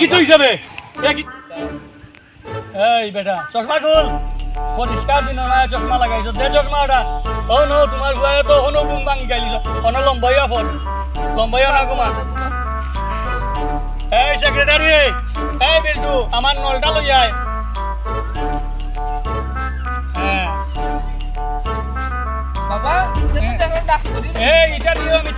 কি তুই যাবে এই বেটা চশমা খুল। পরিষ্কার দিন না চশমা লাগাইছো। দে চশমাটা। ও নো তোমার বুয়া তো হনো বুম ভাঙি গাইলিছ হনো লম্বাইয়া ফল। লম্বাইয়া না কুমা এই সেক্রেটারি এই বিরজু আমার নলটা লই আয়। হ্যাঁ। বাবা এই এটা দিও আমি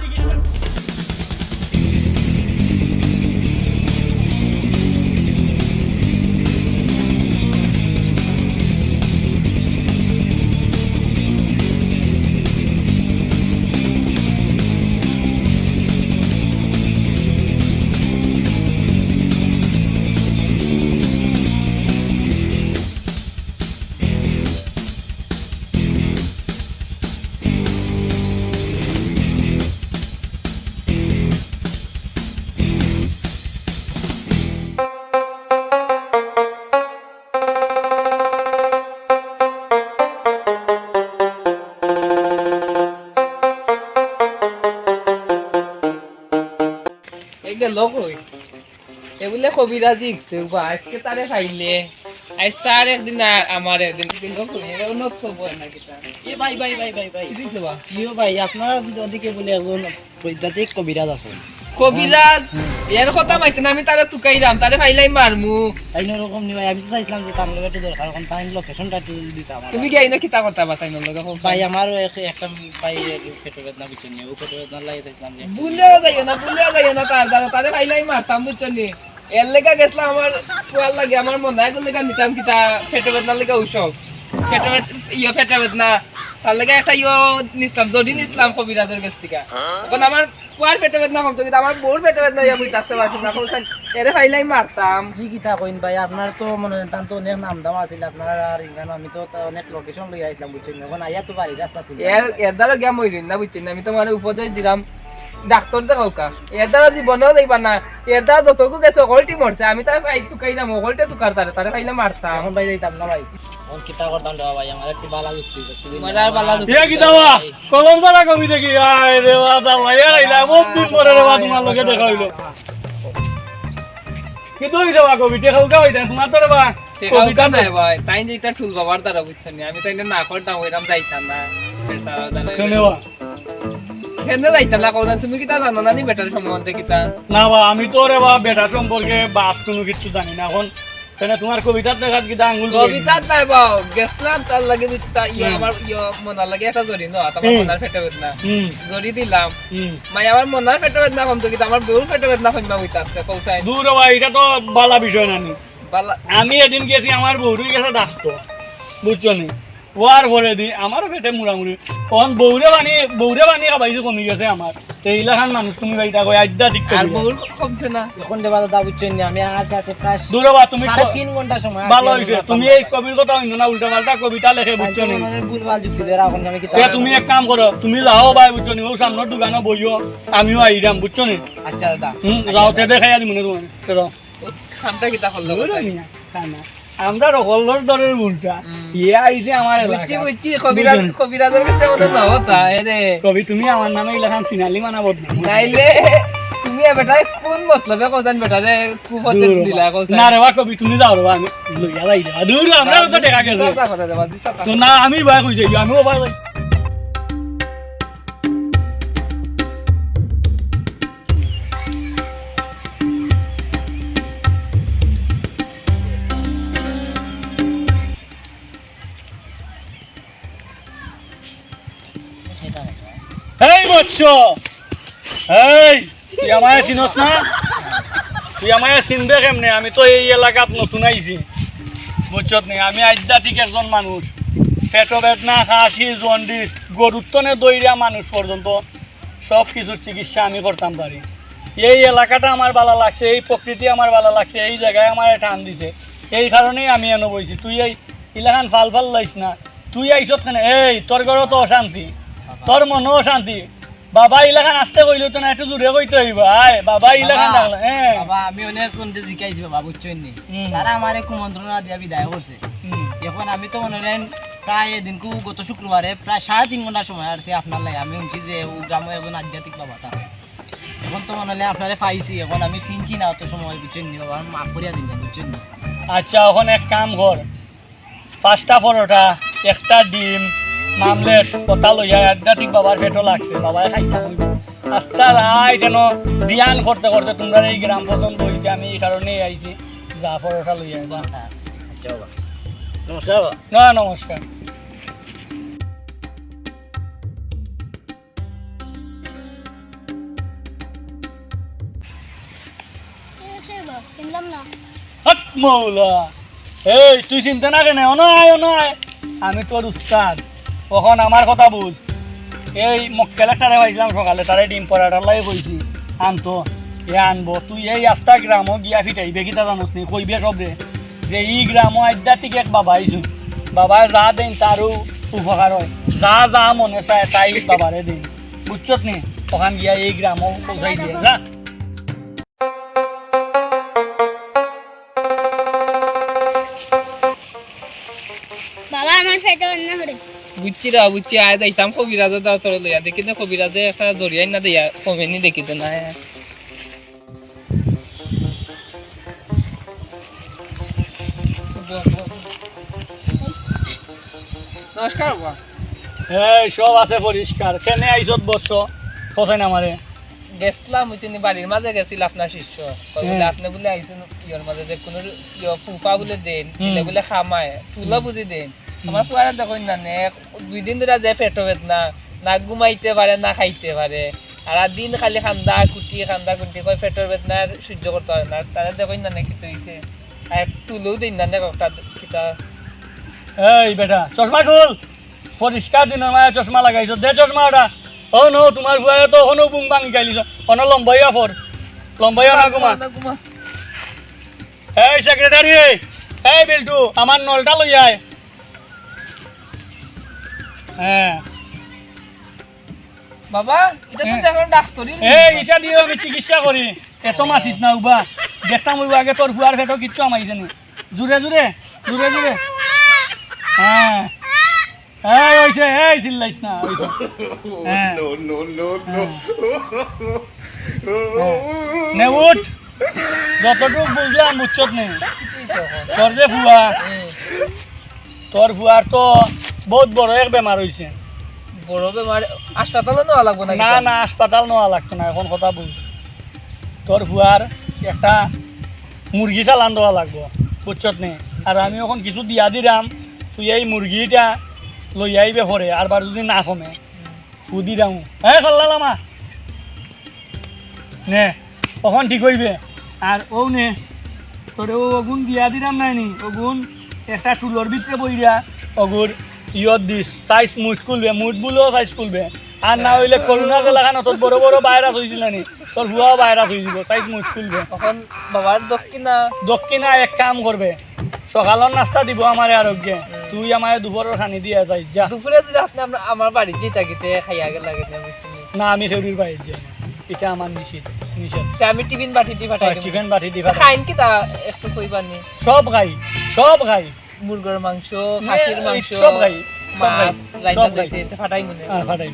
চিকিৎসা এই হই এগুলো কবিরা গছে বা আজকে তারে খাইলে আজ তার একদিন আমার একদিন একদিন কই? উন্নত খবর না কি এ ভাই ভাই ভাই ভাই ভাই। দিছে বা? ইও ভাই আপনার ওদিকে বলে একজন বৈদ্যুতিক কবিরাজ আছে কবিরাজ এর কথা মাইতে না আমি তারে তুকাইলাম তারে ফাইলাই মারমু আমি চাইছিলাম যে তার লগে দরকার লোকেশনটা আমার তুমি কি না কিতা কথা বাতাই নল ভাই আমারও এক- একটা ভাই পেটে বেদনা বুঝছেন ও পেটে বেদনা লাগে চাইছিলাম যে। ভুলেও যাইও না ভুলেও যাইও না তার দ্বারা তারে ফাইলাই মারতাম বুঝছ নি এর লেগা গেছিলাম আমার পোয়ার লাগে আমার মনে হয় লেগা নিতাম কিতা ফেটে বেদনা লেগা ঔষধ ইয়ে ফেটে বেদনা তার লেগে একটা ইয়ে নিছিলাম যদি নিছিলাম কবিরাজের কাছ থেকে। এখন আমার বেদনা কমতো কিন্তু আমার বউর বেদনা ইয়া বুঝতে পারছি না বলছেন এরে ফাইলাই মারতাম। কি কিতা কইন ভাই আপনার তো মনে তার তো অনেক নাম দাম আছিল আপনার আর ইঙ্গানো আমি তো অনেক লোকেশন লই আইছিলাম বুঝছেন নি? এখন আইয়া তো বাড়ি রাস্তা ছিল এর এর দ্বারা গিয়া মরিন না বুঝছেন আমি তোমার উপদেশ দিলাম ডাক্তার দেখাও কা। এর দ্বারা জীবনেও দেখবা না এর দ্বারা যতটুকু গেছে অকলটি মরছে। আমি তার তুকাইলাম অকলটে তুকার তারে তারে ফাইলে মারতাম। এখন ভাই যাইতাম না ভাই। এখন কিতা করতাম দেওয়া ভাই আমার একটু বালা যুক্তি যুক্তি দিন। আমার আর বালা যুক্তি ইয়া কি দাওয়া কলম দ্বারা কবি দেখি আয় রে বাবা ভাইয়া রাইলা বহুত দিন পরে রে বাবা তোমার লগে দেখা হইল কি তুই রে কবি দেখা উঠা হইতা তোমার তো রে কবিতা নাই ভাই তাই যে এটা ঠুল বাবার দ্বারা বুঝছেন আমি তাই না করতাম ওইরাম যাইতাম না কেনে বা কেন যাইতাম না কৌদান তুমি কিতা জানো না নি বেটার সম্বন্ধে কিতা না বা আমি তো রে বা বেটা সম্পর্কে বাপ কোনো কিছু জানি না এখন কেন তোমার কবিতার দেখাত কি আঙ্গুল দিয়ে। কবিতা নাই বাও গেছলাম তার লাগে বুঝতা ইয়া। আমার ইয়া মনার লাগে একটা জরি ন? তোমার। মনার ফেটে বেদনা। হুম জরি দিলাম। হুম মাই আমার মনার ফেটে বেদনা কমতো কিন্তু আমার বউর ফেটে বেদনা কমা হইতাছে কৌসাই দূর ভাই এটা তো বালা বিষয় না নি বালা আমি এদিন গেছি আমার বউরই গেছে দাস্ত বুঝছ নি ওয়ার ভরে দি আমারও পেটে মুড়ামুড়ি। তখন বৌরে বানি বৌরে বানি খাবাইছে কমি গেছে আমার। তো এইলাখান মানুষ তুমি বাইটা কই আড্ডা আর বউর কমছে না। এখন দেবা দাদা বুঝছেন নি, আমি আর প্রায় দূর বা তুমি ঘণ্টা সময় ভালো হয়েছে তুমি এই কবির কথা অন্য না উল্টা পাল্টা কবিতা লেখে বুঝছ নি? ভুলভাল যুক্তি দিয়ে রাখুন আমি তে তুমি এক কাম করো তুমি যাও ভাই বুঝছ নি? ও সামনের দোকানে বইও আমিও আইরাম বুঝছ নি? আচ্ছা দাদা। হুম যাও তে দেখাই আনি মনে তোমার তে যাও। খামটা কিতা হল? খানা। আমরা রকলের দরের উল্টা। ইয়া আইছে আমার বুঝছি। বুঝছি কবিরাজ কবিরাজের কাছে মনে নহতা এরে কবি তুমি আমার নামে ইলাখান সিনালি মানা বদনাম তাইলে তুমি বেটাই কোন মতলবে কোজান বেটা রে কুপতে দিলা কোজান না রে কবি তুমি যাও রে আমি লইয়া যাই দূর আমরা তো দেখা গেছে তো না আমি ভয় কই যাই আমিও ভয় কই এই, তুই আমায় চিনস না? তুই আমায় চিনবে কেমনে? আমি তো এই এলাকাত নতুন আইছি। বুঝছত নি, আমি আধ্যাত্মিক একজন মানুষ। পেট বেদনা কাশি জন্ডিস গরুত্বনে দৈরিয়া মানুষ পর্যন্ত সব কিছুর চিকিৎসা আমি করতাম পারি। এই এলাকাটা আমার ভালো লাগছে, এই প্রকৃতি আমার ভালো লাগছে, এই জায়গায় আমার টান দিছে। এই কারণেই আমি এনে বইছি। তুই এই ইলাকান ফাল ফাল লাইস না। তুই আইসত কেন? এই, তোর ঘরও তো অশান্তি। তোর মনও অশান্তি। বাবা ইলাকান আসতে কইলো তো না একটু জুড়ে কইতে হইব আয় বাবা ইলাকান বাবা, ডাকলা হ্যাঁ বাবা আমি অনেক শুনতে জিজ্ঞাসি বাবা বুঝছেন নি। তারা আমার কুমন্ত্রণা দিয়া বিদায় করছে এখন আমি তো মনে করেন প্রায় এদিনকু গত শুক্রবারে প্রায় সাড়ে তিন ঘণ্টার সময় আসছে আপনার লাগে। আমি শুনছি যে ও গ্রামে একজন আধ্যাত্মিক বাবা তা এখন তো মনে হলে আপনারে পাইছি এখন আমি চিনছি না অত সময় বুঝছেন নি বাবা মাফ করিয়া দিন বুঝছেন নি আচ্ছা এখন এক কাম কর পাঁচটা পরোটা একটা ডিম কথা লইয়া বাবার পেটও লাগছে খাইতে হইব আস্তা ধ্যান করতে করতে তোমরা এই গ্রাম পছন্দ হয়েছে আমি এই কারণেই আইছি যা পরোটা লইয়া যা নমস্কার না নমস্কার। মৌলা। এই তুই চিন্তা না কেন অনায় অনায়। আমি তোর উস্তাদ। কখন আমার কথা বুঝ। এই মক্কেল একটারে পাইছিলাম সকালে তারে ডিম পরাটার লাগে কইছি আনতো এ আনব, তুই এই আস্তা গ্রামও গিয়া ফিটাইবে, কিতা জানোস নি কইবে সবে যে ই গ্রামও আধ্যাত্মিক এক বাবা আইছুন বাবা যা দেন তারও উপকার হয়। যা যা মনে চায় তাই বাবারে দিন। বুঝছত নি? ওখান গিয়া এই গ্রামও পৌঁছাই দিয়ে। যা। বাবা আমার পেটে করে বুঝছি রা বুঝছি আয় যাইতাম কবিরাজে দাও তোর লইয়া দেখি না কবিরাজে একটা জড়িয়াই না দিয়া কমেনি দেখি তো না নমস্কার বাবা। এই সব আছে পরিষ্কার কেনে আইসত বসছ কোথায় না আমারে গেছিলাম ওই বাড়ির মাঝে গেছিল আপনার শিষ্য। বলে। আপনি বলে আইছেন ইয়র মাঝে যে কোনো ইয় ফুফা বলে দেন। বলে খামায় তুলো বুঝি দেন। আমার ফুয়ারা দেখুন না নে দুই দিন ধরে যে পেটো বেদনা না ঘুমাইতে পারে না খাইতে পারে। আর দিন খালি খান্দা কুটি খান্দা কুটি কয় পেটের বেদনা সহ্য করতে পারে না। তারা দেখুন না নে কি হইছে আর তুলেও দিন না একটা কিতা এই বেটা চশমা খুল। পরিষ্কার দিনের মায়া চশমা লাগাইছ। দে চশমা ওটা ও নো তোমার ভুয়া তো ওখানেও বুং ভাঙি গাইলিছ অন লম্বাইয়া ফর লম্বাইয়া না ঘুমা। এই সেক্রেটারি এই বিল্টু আমার নলটা লই আয়। হ্যাঁ। বাবা এটা তো হ্যাঁ। ডাক্তারই এই এটা দিয়ে আমি চিকিৎসা করি। এত মাতিস না উবা। দেখতাম ওই আগে তোর ফুয়ার ফেটো কিচ্ছু আমাইছে নি জুড়ে জুড়ে জুড়ে জুড়ে হ্যাঁ। এই হইছে এই চিল্লাইস না হইছে হ্যাঁ। নে উঠ। যতটুকু বুঝলাম বুঝছত নে। তোর যে ফুয়া তোর ফুয়ার তো বহুত বড় এক বেমার হয়েছে বড় বেমার হাসপাতালে নেওয়া লাগবো না না না হাসপাতাল নেওয়া লাগতো না এখন কথা বুঝ তোর ফুয়ার একটা মুরগি চালান দেওয়া লাগবো বুঝছত নে? আর আমি এখন কিছু দিয়া দিলাম তুই এই মুরগিটা লই আইবে পরে আর বার যদি না কমে ফু দি দাম হ্যাঁ খল্লালামা। নে কখন ঠিক হইবে আর ও নে তোর ও অগুন দিয়া দিলাম নাই নি? অগুন একটা টুলোর ভিতরে বইরা অগুর ইয়ত দিস সাইজ মুঠ খুলবে মুঠ বুলেও সাইজ খুলবে। আর না হইলে করোনা জেলাখানো তোর বড় বড় ভাইরাস হয়েছিল নি তোর ভুয়াও ভাইরাস হয়ে যাব সাইজ মুঠ খুলবে। তখন বাবার দক্ষিণা। দক্ষিণা এক কাম করবে সকালের নাস্তা দিব আমার আরোগ্যে তুই আমার দুপুরের খানি দিয়ে যাইস যা। দুপুরে যদি আপনি আমরা বাড়ি যেতে থাকিতে খাইয়া গেলে লাগে না আমি ফেরির বাইরে যাই না। এটা আমার নিষেধ নিষেধ আমি টিফিন পাঠি দি পাঠাই দেব। চিকেন বাটি দিবা খাইন কি তা একটু কইবানি সব খাই সব খাই। মুরগের মাংস খাসির এই মাংস সব খাই মাছ দিয়েছে ফাটাই মনে। হ্যাঁ ফাটাই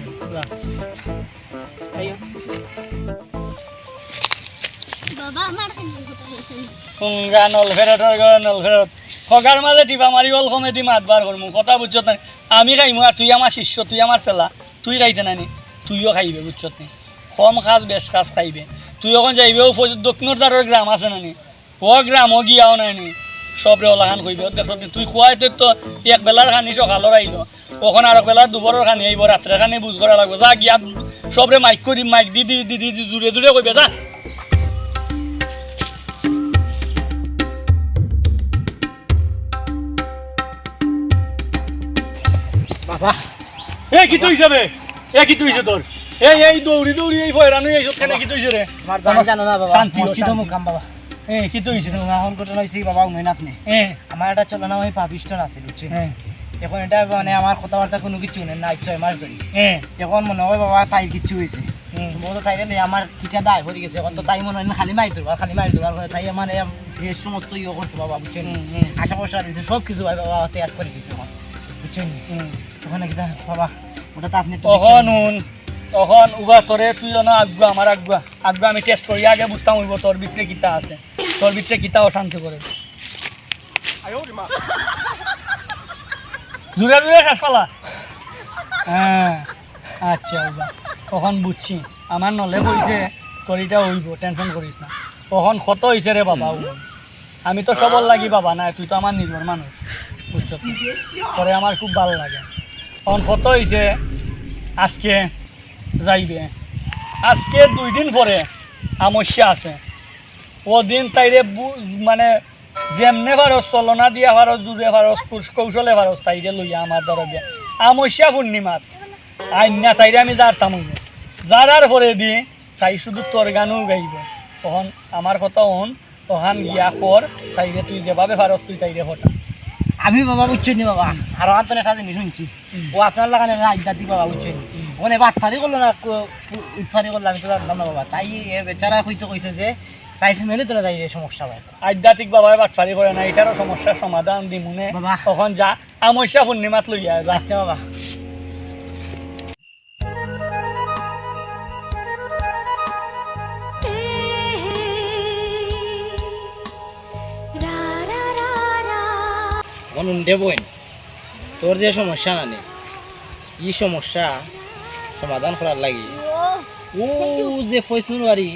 বাবা আমার খালি কথা হয়েছে। কুংগা নল ফেরতর নল ফেরত। খগার মাঝে টিপা মারি অল কমেদি মাতবার করমু। কথা বুঝছত না আমি খাইমু আর তুই আমার শিষ্য তুই আমার চেলা। তুই খাইতে নানি তুইও খাইবে বুঝছত নি কম খাস বেশ খাস খাইবে। তুই এখন যাইবে দক্ষিণর দ্বারের গ্রাম আছে নানি ও গ্রামও গিয়াও নাইনি সবরে ওলাখান কইবে দেখছত তুই খুয়াই তোর তো এক বেলার খানি সকালের আইলো ওখানে আর বেলার দুপুরের খানি আইব রাত্রে খানি বুঝ করা লাগবে। যা গিয়া সবরে মাইক করি মাইক দি দি দি দি জুড়ে জুড়ে কইবে যা। বাবা। এই কি তুই হিসাবে এ কি তুই তোর এই এই দৌড়ি দৌড়ি এই ফয়রানো এই সব কেন কি তুই রে জানি না বাবা। শান্তি। মুকাম বাবা। এ কি বাবা উমেন আপনি? এ। আমার একটা চলনা ওই পাপিস্টন আছে বুঝছি হ্যাঁ এখন এটা মানে আমার কথাবার্তা কোনো কিছু নেই না ছয় মাস ধরে এখন মনে হয় বাবা তাই কিছু হয়েছে হুম। তাই গেলে আমার ঠিকা দায় ভরে গেছে এখন তো তাই মনে হয় না খালি মারি ধরবা খালি মারি ধরবা তাই যে সমস্ত ইয়ে করছে বাবা বুঝছেন। আশা পয়সা দিয়েছে সব কিছু ভাই বাবা করে দিয়েছে বুঝছেন হুম। ওখানে কি বাবা ওটা তো আপনি তখন হুন তখন উবা তোরে তুই যেন আগুয়া আমার আগুয়া আগুয়া আমি টেস্ট করি আগে বুঝতাম তোর ভিতরে কিতা আছে। তোর ভিতরে কিতা অশান্তি করে। জুড়ে জুড়ে শেষ পালা হ্যাঁ আচ্ছা তখন বুঝছি? আমার নলে বলছে তোর এটা হইব টেনশন করিস না। তখন কত হয়েছে রে বাবা আমি তো সবল লাগি, বাবা, না, তুই তো আমার নিজের মানুষ, বুঝছ? তোরে আমার খুব ভালো লাগে। তখন কত হয়েছে আজকে যাইবে। আজকে দুই দিন পরে আমস্যা আছে। ও দিন তাইরে মানে যেমনে ভারস চলনা দিয়া ভারস জুড়ে ভারস কৌশ- কৌশলে ভারস তাইরে লইয়া আমার দরবে আমস্যা পূর্ণিমাত আইনা তাইরে আমি যারতাম হইব যারার পরে দি তাই শুধু তোর গানও গাইব। তখন আমার কথা হন তখন গিয়া কর তাইরে তুই যেভাবে ভারস তুই তাইরে হঠাৎ আমি বাবা বুঝছি নি বাবা? আর তো একটা জিনিস শুনছি। ও আপনার লাগানে আধ্যাত্মিক বাবা বুঝছি নি? ওখানে বাটফারি করল না উৎফারি করল আমি তো জানতাম না বাবা তাই এ বেচারা হয়তো কইছে যে তাই ফ্যামিলি তোরা যাই সমস্যা হয়। আধ্যাত্মিক বাবায় বাটফারি করে না এটারও সমস্যার সমাধান দিমুনে বাবা। তখন যা আমস্যা পূর্ণিমাত লইয়া যা। আচ্ছা বাবা। অনুন্দে বইন তোর যে সমস্যা নানি ই সমস্যা সমাধান করার লাগি। ও যে ফৈসুনবাড়ি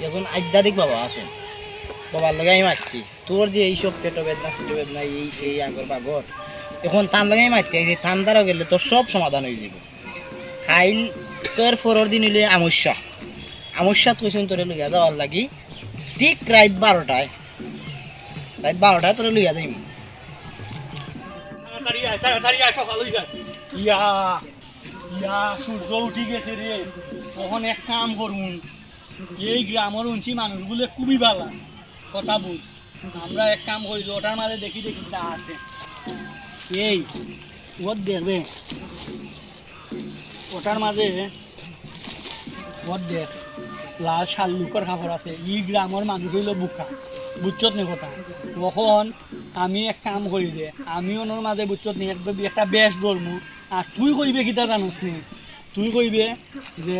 এখন আধ্যাত্মিক বাবা, আসুন। বাবার লগে আমি মারছি। তোর যে এইসব পেটো বেদনা সেটো বেদনা, এই, সেই আগর বাগর এখন তার লগে মারছি, এই ঠান্ডারও গেলে তোর সব সমাধান হয়ে যাব। খাইল তোর পরের দিন হইলে আমস্যা আমস্যাত কইছেন তোরে লইয়া যাওয়ার লাগি। ঠিক রাত বারোটায়। রাত বারোটায় তোরে লইয়া যাইম। ইয়া ইয়া, সূর্য উঠি গেছে রে। তখন এক কাম করুন। এই গ্রামের উঞ্চি মানুষগুলো খুবই ভালো। কথা বুঝ আমরা এক কাম করি ওটার মাঝে দেখি দেখি তা আছে। এই, ওর দেখবে। ওটার মাঝে ওর দেখ, লাল শাল্লুকর কাপড় আছে। ই গ্রামের মানুষ হইল বুকা। বুঝছত নি কথা? তখন আমি এক কাম করি দে, আমি ওনার মাঝে বুঝছত নি একটা বেশ ধরমু। আর তুই কইবে কিতা জানোস নি? তুই কইবে যে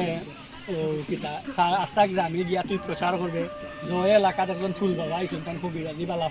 কিতা? আস্তা গ্রামে গিয়া তুই প্রচার করবে জয় এলাকাত একজন চুল বাবা এই সন্তান খুব বিরাজি বালা